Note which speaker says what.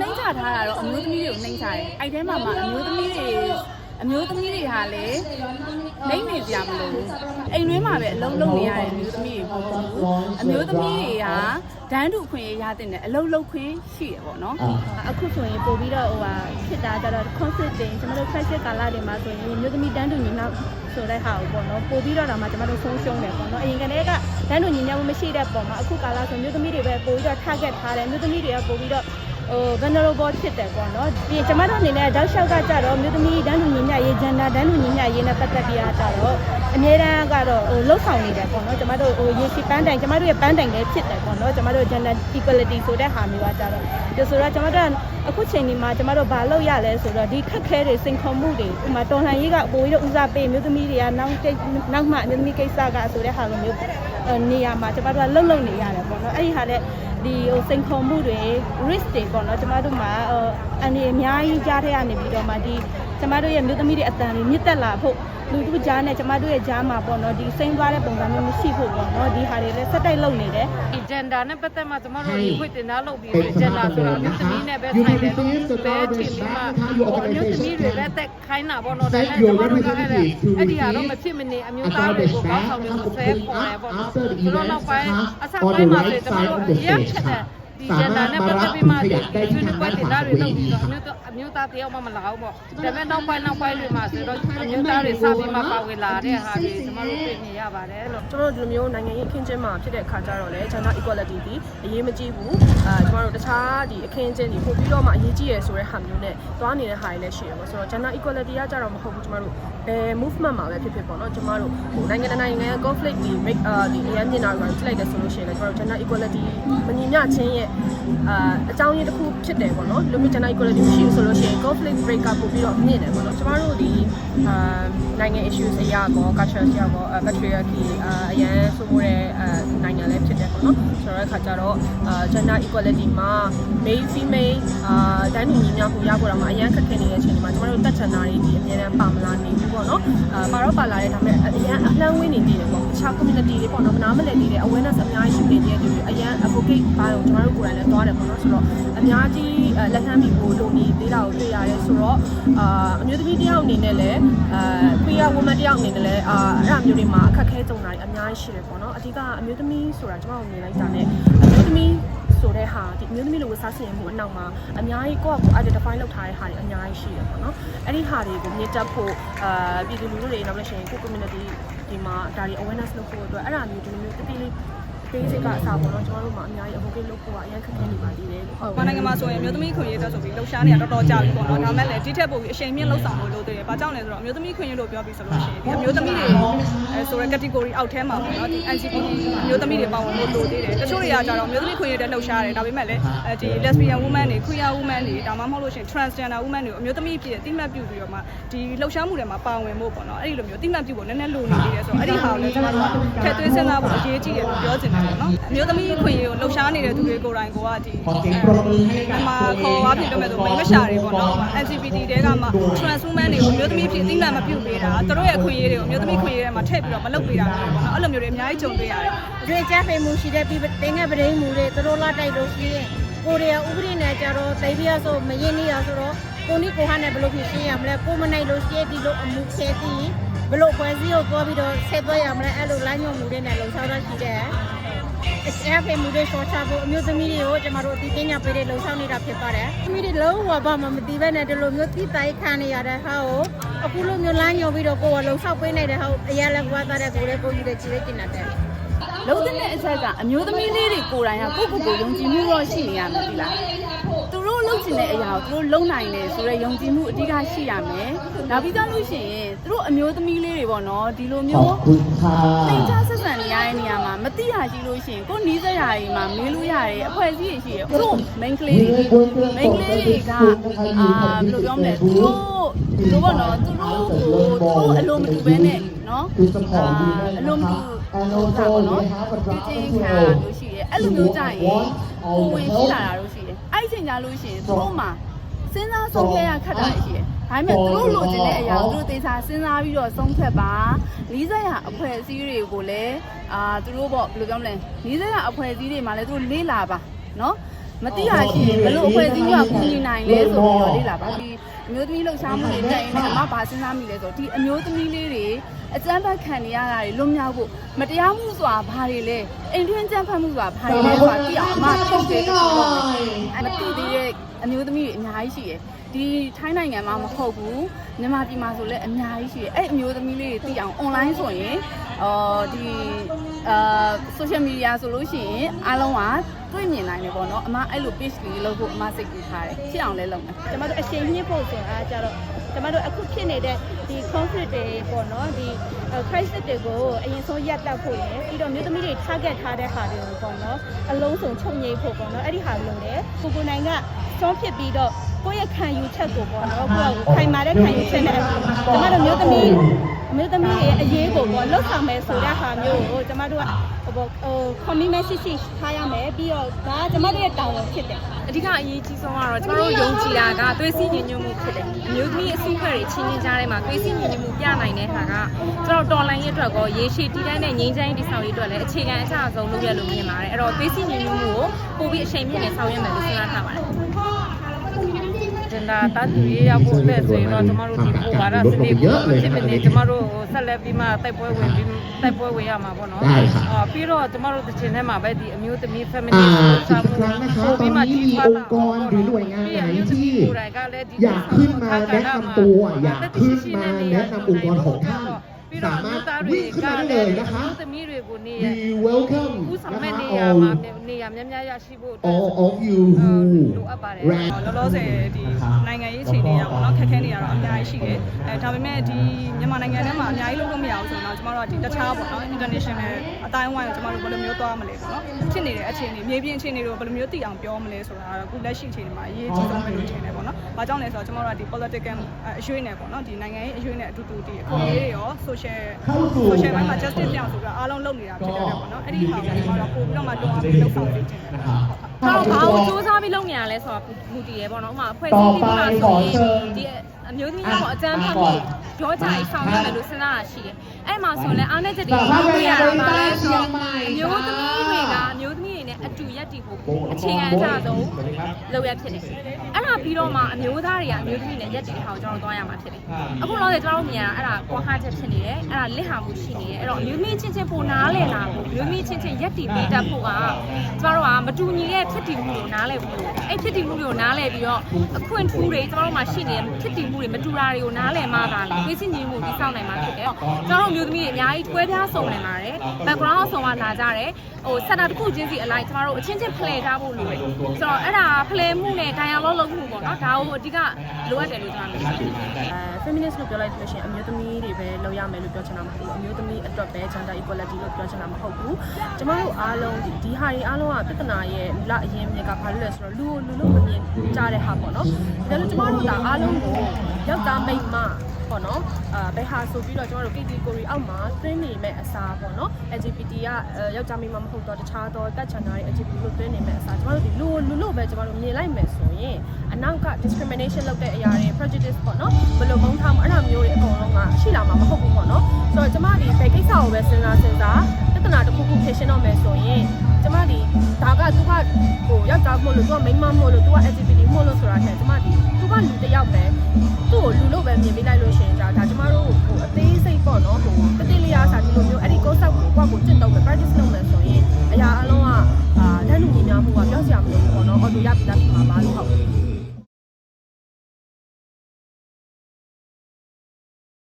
Speaker 1: နှိမ့်ချထားတာတော့အမျိုးသမီးတွေကိုနှိမ့်ချတယ်အဲ့ထဲမှာမှအမျိုးသမီးတွေအမျိုးသမီးတွေဟာလည်းနှိမ့်နေကြမလို့အိမ်တွင်းမှာပဲအလုံးလုံးနေရတဲ့အမျိုးသမီးတွေပေါ့အမျိုးသမီးတွေကဒန်းတူခွင့်ရတဲ့အလုံးလုံးခွင့်ရှိတယ်ပေါ့နော်
Speaker 2: အခုဆိုရင်ပို့ပြီးတော့ဟိုဟာဖြစ်တာကြတော့ concert တင်ကျွန်တော်တို့ classic ကာလတွေမှာဆိုရင်မြို့သမီးတန်းတူညီနောက်ဆိုတဲ့ဟာကိုပေါ့နော်ပို့ပြီးတော့ဒါမှကျွန်တော်တို့ဆုံးရှုံးတယ်ပေါ့နော်အရင်ကတည်းကတန်းတူညီနောက်မရှိတဲ့ပုံမှာအခုကာလဆိုမြို့သမီးတွေပဲပို့ပြီးတော့ target ထားတယ်မြို့သမီးတွေကပို့ပြီးတော့ ဟို vulnerable ဖြစ်တယ်ပေါ့နော်ဒီကျွန်မတို့အနေနဲ့တောက်လျှောက်ကကြတော့မြို့သမီးတန်းတူညီမျှရေး gender တန်းတူညီမျှရေးနဲ့ပတ်သက်ပြီးတော့တော့အများတန်းကတော့ဟိုလှုပ်ဆောင်နေတယ်ပေါ့နော်ကျွန်မတို့ဟိုရေရှိပန်းတိုင်ကျွန်မတို့ရဲ့ပန်းတိုင်လည်းဖြစ်တယ်ပေါ့နော်ကျွန်မတို့ gender equality ဆိုတဲ့ဟာမျိုးကကြတော့ဒီဆိုတော့ကျွန်မတို့အခုချိန်ဒီမှာကျွန်မတို့ဘာလုပ်ရလဲဆိုတော့ဒီခက်ခဲတွေစိန်ခေါ်မှုတွေဥပမာတော်လှန်ရေးကပိုပြီးတော့ဦးစားပေးမြို့သမီးတွေကနောက်တိတ်နောက်မှမြို့သမီးကိစ္စကဆိုတဲ့ဟာလိုမျိုးနေရာမှာကျွန်မတို့ကလှုပ်လှုပ်နေရတယ်ပေါ့နော်အဲ့ဒီဟာနဲ့ ဒီဟိုစိန်ခေါ်မှုတွေ risk တွေပေါ့နော်ကျွန်မတို့မှာအနေအများကြီးကြားထဲကနေပြီးတော့မှဒီ ကျမတို့ရဲ့မြို့သမီးတွေအတန်တွေမြင့်တက်လာဖို့လူတို့ကြားနဲ့ကျမတို့ရဲ့ကြားမှာပေါ့နော်ဒီစိမ့်သွားတဲ့ပုံစံမျိုးမရှိဖို့ပေါ့နော်ဒီဟာတွေလည်းစက်တိုက်လုပ်နေတယ်
Speaker 3: ဒီ gender နဲ့ပတ်သက်မှကျမတို့ဒီခွင့်တင်သားလုပ်ပြီးတော့ gender ဆိုတာအမျိုးသမီးနဲ့ပဲဆိုင်တယ်လို့ပဲထင်ပြီးမှဟိုအမျိုးသမီးတွေပဲတက်ခိုင်းတာပေါ့နော်ဒါနဲ့ကျမတို့ကလည်းအဲ့ဒီဟာတော့မဖြစ်မနေအမျိုးသားတွေကိုကောင်းဆောင်တွေကိုဆဲပေါ်တယ်ပေါ့နော်ဆိုတော့နောက်ပိုင်းအစပိုင်းမှာဆိုကျမတို့အရင်ဖြစ်တဲ့ ဒီ gender နဲ့ပတ်သက်ပြီးမှဒီဆွေးနွေးပွဲတင်သားတွေလုပ်ပြီးတော့အမျိုးအမျိုးသားတယောက်မှမလာဘူးပေါ့ဒါပေမဲ့နောက်ပိုင်းနောက်ပိုင်းတွေမှာဆိုတော့အမျိုးသားတွေစပြီးမှပါဝင်လာတဲ့ဟာတွေကျမတို့တွေ့နေရပါတယ်လို့
Speaker 4: ကျွန်တော်တို့ဒီလိုမျိုးနိုင်ငံရေးအခင်းကျင်းမှာဖြစ်တဲ့အခါကျတော့လေ gender equality ဒီအရေးမကြီးဘူးအာကျွန်တော်တို့တခြားဒီအခင်းကျင်းဒီပို့ပြီးတော့မှအရေးကြီးရယ်ဆိုတဲ့ဟာမျိုးနဲ့တွားနေတဲ့ဟာတွေလည်းရှိရပါဆိုတော့ gender equality ကကြတော့မဟုတ်ဘူးကျွန်တော်တို့ဘယ် movement မှာပဲဖြစ်ဖြစ်ပေါ့နော်ကျွန်တော်တို့ဟိုနိုင်ငံတကာနိုင်ငံရဲ့ conflict ဒီ make အာဒီအရန်မြင်တာတွေကြည့်လိုက်တယ်ဆိုလို့ရှိရင်လည်းကျွန်တော်တို့ gender equality မညီမျှခြင်းရဲ့အာအကြောင်းရင်းတစ်ခုဖြစ်တယ်ပေါ့နော်လူမျိုး gender equality မရှိဘူးဆိုလို့ရှိရင် conflict break ကပို့ပြီးတော့မြင့်တယ်ပေါ့နော်ကျွန်တော်တို့ဒီအာနိုင်ငံ issues အရာကော culture အရာကော patriarchy အာအရန်ဆိုမိုးတဲ့အာနိုင်ငံလည်းဖြစ်တယ်ပေါ့နော်ဆိုတော့အခါကျတော့အာ gender equality မှာ male female အာတန်းတူညီမျှမှုရဖို့တော့မှအရန်ခက်ခဲနေတဲ့အချိန်ဒီမှာကျွန်တော်တို့တက်ချန်တာတွေဒီအများနဲ့ပါမလာနေဘူးပေါ့နော်အာပါတော့ပါလာတဲ့ဒါပေမဲ့အရန်အလှမ်းဝင်းနေသေးတယ်ပေါ့တခြား community တွေပေါ့နော်မနာမလည်သေးတဲ့ awareness အများကြီးရှိနေတဲ့သူတွေအရန် advocate ပါတော့ကျွန်တော်တို့ကိုယ်တိုင်လည်းသွားတယ်ပေါ့နော်ဆိုတော့အများကြီးလက်ခံပြီးကိုလိုနေသေးတာကိုတွေ့ရတယ်ဆိုတော့အာအမျိုးသမီးတယောက်အနေနဲ့လည်းအာ queer woman တယောက်အနေနဲ့လည်းအာအဲ့အမျိုးတွေမှာအခက်ခဲကြုံတာတွေအများကြီးရှိတယ်ပေါ့နော်အဓိကအမျိုးသမီးဆိုတာကျွန်တော်မြင်လိုက်တာ ਨੇ အမျိုးသမီးဆိုတဲ့ဟာဒီအမျိုးသမီးလိုဝတ်စားစီရင်မှုအနောက်မှာအများကြီးကိုယ့်အကို identify လုပ်ထားတဲ့ဟာတွေအများကြီးရှိတယ်ပေါ့နော်အဲ့ဒီဟာတွေကိုမြင့်တက်ဖို့အာပြည်သူလူထုတွေနောက်လို့ရှိရင်ကိုယ့် community ဒီမှာဒါတွေ awareness လုပ်ဖို့အတွက်အဲ့ဒါမျိုးဒီလိုမျိုးတတိလေး ပေးစိတ်ကအစားပေါ့နော်ကျွန်တော်တို့မှာအများကြီး advocate လုပ်ဖို့ကအရင်ခက်ခဲနေပါသေးတယ်လို့ဟုတ်။
Speaker 5: နိုင်ငံမှာဆိုရင်မျိုးသမီးခွင့်ရေးအတွက်ဆိုပြီးလှုပ်ရှားနေတာတော်တော်ကြာပြီပေါ့နော်။ဒါမဲ့လည်းဒီထက်ပိုပြီးအချိန်မြင့်လှုပ်ဆောင်လို့လို့တွေ့တယ်။ဘာကြောင့်လဲဆိုတော့မျိုးသမီးခွင့်ရေးလို့ပြောပြီးဆိုလို့ရှိရင်ဒီမျိုးသမီးတွေအဲဆိုတဲ့ category အောက်ထဲမှာပေါ့နော်။ဒီ LGBT မျိုးသမီးတွေပါဝင်လို့လို့သေးတယ်။တချို့တွေကကြတော့မျိုးသမီးခွင့်ရေးတဲ့လှုပ်ရှားတယ်။ဒါပေမဲ့လည်းအဲဒီ lesbian woman တွေ queer woman တွေဒါမှမဟုတ်လို့ရှိရင် transgender woman တွေကိုအမျိုးသမီးဖြစ်အတိမတ်ပြုပြီးတော့မှဒီလှုပ်ရှားမှုတွေမှာပါဝင်ဖို့ပေါ့နော်။အဲ့ဒီလိုမျိုးအတိမတ်ပြုဖို့နည်းနည်းလိုနေသေးတယ်ဆိုတော့အဲ့ဒီဟာကိုလည်းကျွန်တော်တို့ကထည့်သွင်းစဉ်းစားဖို့အရေးကြီးတယ်လို့ပြောချင်တယ်ပေါ့နော်။အမျိုးသမီးခွင့်ရေးကိုလှုပ်ရှားနေတဲ့သူတွေကိုယ်တိုင်ကိုကဒီအမခေါ်သွားပြင်ပြောမယ်ဆိုမိမရှာတွေပေါ့နော် LGBT တဲကမှ trans woman တွေကိုအမျိုးသမီးဖြစ်အသိမှန်မပြုတ်ပေးတာသူတို့ရဲ့အခွင့်အရေးတွေကိုအမျိုးသမီးခွင့်အရေးတွေမှာထည့်ပြီးတော့မလုပ်ပေးတာမျိုးပေါ့နော်အဲ့လိုမျိုးတွေအများကြီးကြုံတွေ့ရတယ်
Speaker 2: တွေ့ကြဖေမှုရှိတဲ့ပြီးတင်းငယ်ပရင်းမူတွေသူတို့လာတိုက်လို့ရှိရင်ကိုရီးယားဥပဒေနဲ့ကြတော့သိပြဆိုမရင်နေရဆိုတော့ကိုနိကိုဟာနဲ့ဘယ်လိုဖြစ်ရှင်းရမလဲကိုမနိုင်လို့ရှိရင်ဒီလိုအမှုဆဲတည်ဘယ်လိုပွဲစည်းကိုသွားပြီးတော့ဆက်သွဲရမလဲအဲ့လိုလမ်းညွှန်မှုတွေနဲ့လုံဆောင်ရရှိတယ် အစအဖေမှုတွေရှော့ချဖို့အမျိုးသမီးတွေကိုကျမတို့အသိပညာပေးတဲ့လုံဆောင်နေတာဖြစ်ပါတယ်။သမီးတွေလုံးဝဘာမှမသိဘဲနဲ့ဒီလိုမျိုးတိတိုင်းခံနေရတဲ့ဟာကိုအခုလိုမျိုးလမ်းညွှန်ပြီးတော့ကိုယ်ကလုံဆောင်ပေးနေတဲ့ဟာကိုအရင်လည်းကွာသားတဲ့ကိုယ်လေးကိုယူတဲ့ကြည့်ရကျင်တဲ့
Speaker 1: လုံးတဲ့အချက်ကအမျိုးသမီးလေးတွေကိုယ်တိုင်ကကိုယ့်ကိုယ်ကိုယုံကြည်မှုတော့ရှိနေရမယ်ဒီလားသူတို့ လုပ်ချင်တဲ့အရာကိုသူတို့လုပ်နိုင်တယ်ဆိုတော့ယုံကြည်မှုအဓိကရှိရမယ်နောက်ပြီးသားလို့ရှိရင်သူတို့အမျိုးသမီးလေးတွေပေါ့နော်ဒီလိုမျိုးသင်ကြားဆက်ဆံနေရတဲ့နေရာမှာမတိရရှိလို့ရှိရင်ကိုယ်နီးစရာတွေမှာမေးလို့ရတယ်အဖွဲ့အစည်းတွေရှိရသူတို့ main ကလေးတွေ main ကလေးတွေကအာဘယ်လိုပြောမလဲသူတို့သူတို့ပေါ့နော်သူတို့ကိုသူတို့အလိုမတူဘဲနဲ့နော်အာအလိုမတူဟိုတာပေါ့နော်ပြင်းချင်းချာလို့ရှိရဲအဲ့လိုမျိုးကြရင်ကိုဝင်ရှိလာတာလို့ရှိရဲအဲ့ဒီချိန် ကြလို့ရှိရင်သူတို့မှာစဉ်းစားဆုံးဖြတ်ရခက်တာရှိရဲဒါပေမဲ့သူတို့လိုချင်တဲ့အရာကိုသူတို့သေချာစဉ်းစားပြီးတော့ဆုံးဖြတ်ပါ lý စရာအဖွဲ့အစည်းတွေကိုလည်းအာသူတို့ပေါ့ဘယ်လိုပြောမလဲ lý စရာအဖွဲ့အစည်းတွေမှာလည်းသူတို့လေးလာပါနော် မသိရရှိရင်ဘယ်လိုအဖွဲ့အစည်းမျိုးကကူညီနိုင်လဲဆိုပြီးတော့လေ့လာပါဒီအမျိုးသမီးလှုပ်ရှားမှုတွေတက်ရင်လည်းအမဘာစဉ်းစားမိလဲဆိုတော့ဒီအမျိုးသမီးလေးတွေအကြမ်းဖက်ခံနေရတာတွေလွတ်မြောက်ဖို့မတရားမှုဆိုတာဘာတွေလဲအိမ်တွင်းကြမ်းဖက်မှုဆိုတာဘာတွေလဲဆိုတာသိအောင်အမထုတ်တယ်လို့ပြောတယ်မသိသေးတဲ့အမျိုးသမီးတွေအများကြီးရှိတယ်ဒီထိုင်းနိုင်ငံမှာမဟုတ်ဘူးမြန်မာပြည်မှာဆိုလည်းအများကြီးရှိတယ်အဲ့အမျိုးသမီးလေးတွေသိအောင် online ဆိုရင်အော်ဒီ အာ social media ဆိုလို့ရှိရင်အားလုံးကတွေ့မြင်နိုင်တယ်ပေါ့နော်အမအဲ့လို page လေးလုပ်ဖို့အမစိတ်ကူထားတယ်ဖြစ်အောင်လဲလုပ်မယ်
Speaker 2: ကျမတို့အချိန်မြင့်ဖို့ဆိုတာကြတော့ကျမတို့အခုဖြစ်နေတဲ့ဒီ conflict တွေပေါ့နော်ဒီ crisis တွေကိုအရင်ဆုံးရပ်တန့်ဖို့ရယ်ပြီးတော့မြို့သမီးတွေ target ထားတဲ့ဟာတွေကိုပေါ့နော်အလုံးစုံချုပ်ငြိမ်းဖို့ပေါ့နော်အဲ့ဒီဟာလုံးတယ်ကိုကိုနိုင်ကစွန့်ဖြစ်ပြီးတော့ကိုယ့်ရဲ့ခံယူချက်ကိုပေါ့နော်ကိုယ့်ကိုခိုင်မာတဲ့ခံယူချက်နဲ့ကျမတို့မြို့သမီး မြို့သမီးတွေအရေးကိုပေါ့လှုပ်ဆောင်မယ်ဆိုတဲ့ဟာမျိုးကိုကျမတို့ကဟိုပေါ့ဟို commitment ရှိရှိထားရမယ်ပြီးတော့ဒါကကျမတို့ရဲ့တာဝန်ဖြစ်တယ်
Speaker 6: အဓိကအရေးကြီးဆုံးကတော့ကျမတို့ယုံကြည်တာကသွေးစည်းညီညွတ်မှုဖြစ်တယ်။အမျိုးသမီးအစုအဖွဲ့တွေချင်းချင်းကြားထဲမှာသွေးစည်းညီညွတ်မှုပြနိုင်တဲ့ဟာကကျမတို့တော်လိုင်းရဲ့အတွက်ကောရေရှည်တည်တတ်တဲ့ငြိမ်းချမ်းရေးတည်ဆောက်ရေးအတွက်လည်းအခြေခံအကျဆုံးလုပ်ရလို့မြင်ပါတယ်။အဲ့တော့သွေးစည်းညီညွတ်မှုကိုပိုပြီးအချိန်မြင့်နေဆောင်ရွက်မယ်လို့စဉ်းစားထားပါတယ်။
Speaker 3: જનાતા જોઈએ આ બોલે છે એનો તમારો દીપો વારા છે ને છે ને તમારો સલે બીમા તઈ પોય હોય બીમ તઈ પોય હોય આમાં બોનો આ પીરો તમારો છે ને માં બાય મી ઉત મી ફેમિલી સામુ બીમા જી ફાતા
Speaker 7: องค์กรหรือหน่วยงานไหนที่อยากขึ้นมาแนะนำตัวอยากขึ้นมาแนะนำองค์กรของท่าน ပြီးတော့လူသားတွေကလည်းလူ
Speaker 3: သမီးတွေကိုနေရ
Speaker 7: We welcome
Speaker 3: ဦးဆောင်မဲ့နေရမှာနေရများများရရှိဖို့
Speaker 7: all of you who
Speaker 3: လိုအပ်ပါတယ်
Speaker 5: လောလောဆယ်ဒီနိုင်ငံရေးအခြေအနေရပေါ့နော်ခက်ခဲနေရတော့အများကြီးရှိတယ်အဲဒါပေမဲ့ဒီမြန်မာနိုင်ငံထဲမှာအများကြီးလုပ်လို့မရဘူးဆိုတော့ကျွန်တော်တို့ကဒီတခြားပေါ့နော် international အတိုင်းအဝိုင်းကိုကျွန်တော်တို့ဘယ်လိုမျိုးသွားမလဲပေါ့နော်ဖြစ်နေတဲ့အခြေအနေမြေပြင်အခြေအနေတွေကိုဘယ်လိုမျိုးသိအောင်ပြောမလဲဆိုတာကတော့အခုလက်ရှိအခြေအနေမှာအရေးကြီးဆုံးပဲလို့ထင်တယ်ပေါ့နော်။ဘာကြောင့်လဲဆိုတော့ကျွန်တော်တို့ကဒီ political အရွေးနဲ့ပေါ့နော်ဒီနိုင်ငံရေးအရွေးနဲ့အတူတူဒီအခွင့်အရေးတွေရော social social ဘက်မှာ justice ပြောင်းဆိုတော့အားလုံးလုပ်နေတာဖြစ်တယ်ပေါ့နော်။အဲ့ဒီဟာကိုကျမတို့ပို့ပြီးတော့မှတွန်းအားပေးလုပ်ဆောင်နေတယ်ပေါ့နော်။
Speaker 6: တော့ဘာကိုစူးစမ်းပြီးလုပ်နေရလဲဆိုတော့မူတည်ရပေါ့နော်ဥပမာအဖွဲ့အစည်းတွေမှာဆိုရင်ဒီအမျိုးသမီးတွေပေါ့အကြမ်းဖက်မှုကြောကြိုက်ဆောင်ရတယ်လို့စဉ်းစားတာရှိတယ်အဲ့မှာဆိုရင်လည်းအားနည်းချက်တွေတွေ့ရတာပါလဲဆိုတော့အမျိုးသမီးတွေကအမျိုးသမီးတွေနဲ့ အတူရက်တည်ဖို့အခြေခံအကျဆုံးလုပ်ရဖြစ်တယ်အဲ့ဒါပြီးတော့မှအမျိုးသားတွေကအမျိုးသမီးနဲ့ရက်တည်ထားအောင်ကျွန်တော်တို့သွားရမှာဖြစ်တယ်အခုတော့လေကျွန်တော်တို့မြင်ရတာအဲ့ဒါကွာဟချက်ဖြစ်နေတယ်အဲ့ဒါလစ်ဟာမှုရှိနေတယ်အဲ့တော့အမျိုးသမီးချင်းချင်းပိုနားလည်လာဖို့အမျိုးသမီးချင်းချင်းရက်တည်ပေးတတ်ဖို့ကကျွန်တော်တို့ကမတူညီတဲ့ဖြစ်တည်မှုကိုနားလည်ဖို့အဲ့ဖြစ်တည်မှုတွေကိုနားလည်ပြီးတော့အခွင့်ထူးတွေကျွန်တော်တို့မှာရှိနေတဲ့ဖြစ်တည်မှုတွေမတူတာတွေကိုနားလည်မှသာလေသိချင်းချင်းမှုတိစောက်နိုင်မှာဖြစ်တယ်ကျွန်တော်တို့အမျိုးသမီးတွေအများကြီးတွဲပြားစုံနေပါတယ် background ဆုံမှလာကြတယ်ဟိုစက်တာတစ်ခုချင်းစီအလိုက်ကျွန်တော်တို့အချင်းချင်းဖလှယ်ထားဖို့လိုတယ်ဆိုတော့အဲ့ဒါဖလှယ်မှုနဲ့ dialogue လုပ်မှုပေါ့နော်ဒါကိုအဓိကလိုအပ်တယ်လို့ကျွန်တော်မြင်ပါတယ်
Speaker 4: အဲ feminist လို့ပြောလိုက်လို့ရှိရင်အမျိုးသမီးတွေပဲလုပ်ရမယ်လို့ပြောချင်တာမဟုတ်ဘူးအမျိုးသမီးအတွက်ပဲ gender equality လို့ပြောချင်တာမဟုတ်ဘူးကျမတို့အားလုံးဒီဒီဟာတွေအားလုံးကပြဿနာရဲ့လအရင်မြစ်ကဘာလို့လဲဆိုတော့လူကိုလူလို့မမြင်ကြတဲ့ဟာပေါ့နော်ဒါလို့ကျမတို့ဒါအားလုံးကိုယောက်ျားမိန်းမ ပေါ့နော်အာဘယ်ဟာဆိုပြီးတော့ကျမတို့ category အောက်မှာတွင်းနေမဲ့အစားပေါ့နော် LGBT ကယောက်ျားမိန်းမမဟုတ်တော့တခြားသောကတ်ချန်တာတွေ LGBT လို့တွင်းနေမဲ့အစားကျမတို့ဒီလူကိုလူလို့ပဲကျမတို့မြင်လိုက်မယ်ဆိုရင်အနောက်က discrimination လုပ်တဲ့အရာတွေ prejudice ပေါ့နော်ဘယ်လိုပုံထားမအဲ့ဒါမျိုးတွေအကုန်လုံးကရှိလာမှာမဟုတ်ဘူးပေါ့နော်ဆိုတော့ကျမဒီဘယ်ကိစ္စကိုပဲစဉ်းစားစဉ်းစားပြဿနာတစ်ခုခုဖြေရှင်းတော့မယ်ဆိုရင်ကျမဒီဒါကသူကဟိုယောက်ျားမို့လို့သူကမိန်းမမို့လို့သူက LGBT မို့လို့ဆိုတာထက်ကျမဒီသူကလူတစ်ယောက်ပဲသူ့ကိုလူလို့ပဲ မြင်ပေးလိုက်လို့ရှိရင်ဒါဒါကျမ